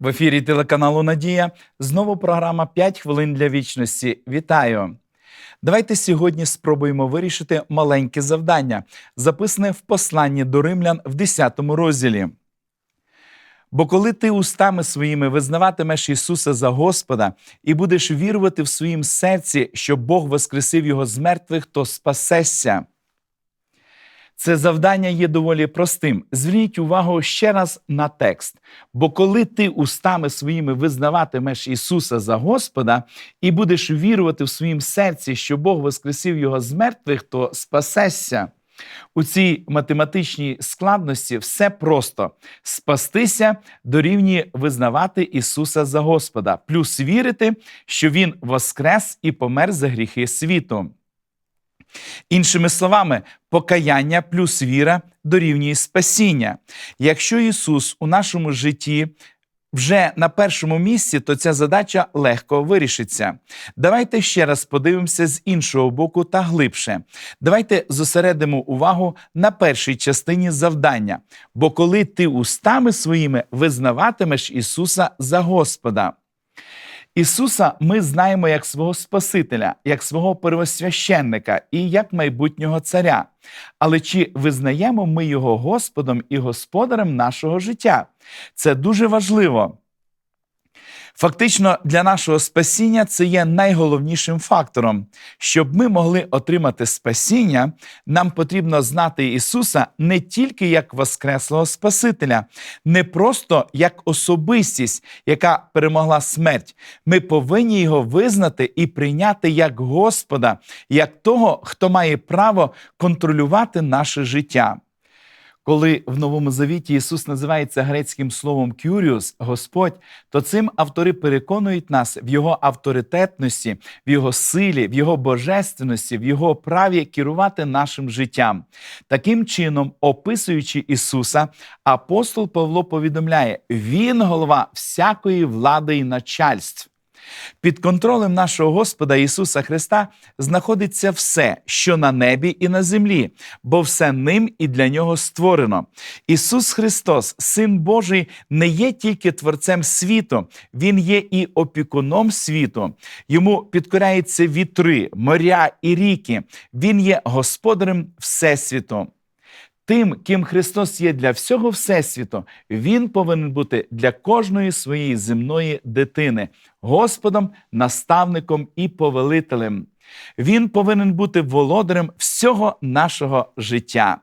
В ефірі телеканалу Надія знову програма «5 хвилин для вічності. Вітаю! Давайте сьогодні спробуємо вирішити маленьке завдання, записане в посланні до римлян в 10 розділі. Бо коли ти устами своїми визнаватимеш Ісуса за Господа і будеш вірувати в своїм серці, що Бог воскресив Його з мертвих, то спасешся. Це завдання є доволі простим. Зверніть увагу ще раз на текст. Бо коли ти устами своїми визнаватимеш Ісуса за Господа і будеш вірувати в своїм серці, що Бог воскресив Його з мертвих, то спасешся. У цій математичній складності все просто спастися дорівнює визнавати Ісуса за Господа, плюс вірити, що Він воскрес і помер за гріхи світу. Іншими словами, покаяння плюс віра дорівнює спасіння. Якщо Ісус у нашому житті вже на першому місці, то ця задача легко вирішиться. Давайте ще раз подивимося з іншого боку та глибше. Давайте зосередимо увагу на першій частині завдання. Бо коли ти устами своїми визнаватимеш Ісуса за Господа. Ісуса ми знаємо як свого Спасителя, як свого первосвященника і як майбутнього царя. Але чи визнаємо ми Його Господом і Господарем нашого життя? Це дуже важливо. Фактично, для нашого спасіння це є найголовнішим фактором. Щоб ми могли отримати спасіння, нам потрібно знати Ісуса не тільки як Воскреслого Спасителя, не просто як особистість, яка перемогла смерть. Ми повинні його визнати і прийняти як Господа, як того, хто має право контролювати наше життя. Коли в Новому Завіті Ісус називається грецьким словом «кюріус» Господь, то цим автори переконують нас в Його авторитетності, в Його силі, в Його божественності, в Його праві керувати нашим життям. Таким чином, описуючи Ісуса, апостол Павло повідомляє: Він голова всякої влади і начальств. Під контролем нашого Господа Ісуса Христа знаходиться все, що на небі і на землі, бо все ним і для нього створено. Ісус Христос, Син Божий, не є тільки Творцем світу, Він є і опікуном світу. Йому підкоряються вітри, моря і ріки. Він є господарем Всесвіту. Тим, ким Христос є для всього Всесвіту, Він повинен бути для кожної своєї земної дитини, Господом, наставником і повелителем. Він повинен бути володарем всього нашого життя.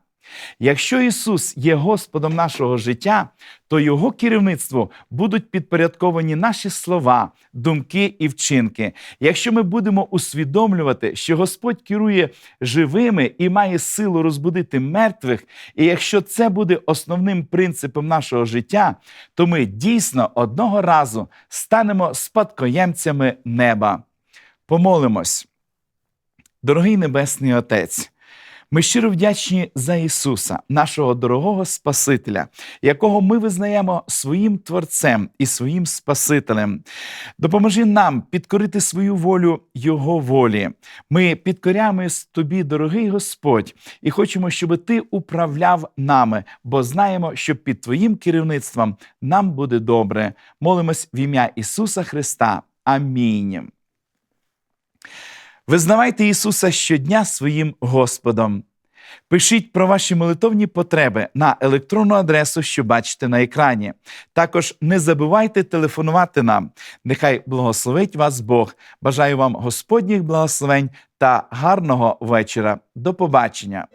Якщо Ісус є Господом нашого життя, то Його керівництву будуть підпорядковані наші слова, думки і вчинки. Якщо ми будемо усвідомлювати, що Господь керує живими і має силу розбудити мертвих, і якщо це буде основним принципом нашого життя, то ми дійсно одного разу станемо спадкоємцями неба. Помолимось, дорогий Небесний Отець. Ми щиро вдячні за Ісуса, нашого дорогого Спасителя, якого ми визнаємо своїм Творцем і своїм Спасителем. Допоможи нам підкорити свою волю Його волі. Ми підкоряємось Тобі, дорогий Господь, і хочемо, щоб Ти управляв нами, бо знаємо, що під Твоїм керівництвом нам буде добре. Молимось в ім'я Ісуса Христа. Амінь. Визнавайте Ісуса щодня своїм Господом. Пишіть про ваші молитовні потреби на електронну адресу, що бачите на екрані. Також не забувайте телефонувати нам. Нехай благословить вас Бог. Бажаю вам Господніх благословень та гарного вечора. До побачення!